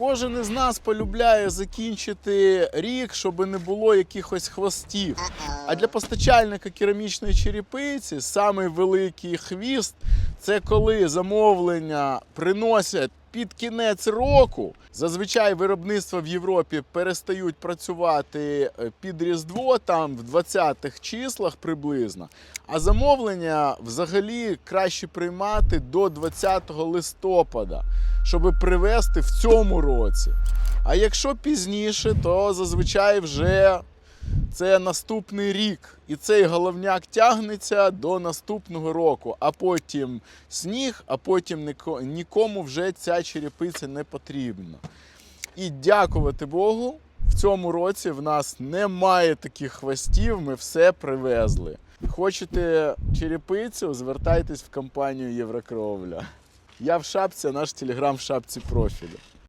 Кожен із нас полюбляє закінчити рік, щоб не було якихось хвостів. А для постачальника керамічної черепиці самий великий хвіст це коли замовлення приносять під кінець року. Зазвичай виробництва в Європі перестають працювати е, під Різдво, там в 20-х числах приблизно. А замовлення взагалі краще приймати до 20 листопада, щоб привезти в цьому році. А якщо пізніше, то зазвичай вже це наступний рік. І цей головняк тягнеться до наступного року, а потім сніг, а потім нікому вже ця черепиця не потрібна. І дякувати Богу, в цьому році в нас немає таких хвостів, ми все привезли. Хочете черепицю, звертайтесь в компанію Єврокровля. Я в шапці, наш телеграм в шапці профілю.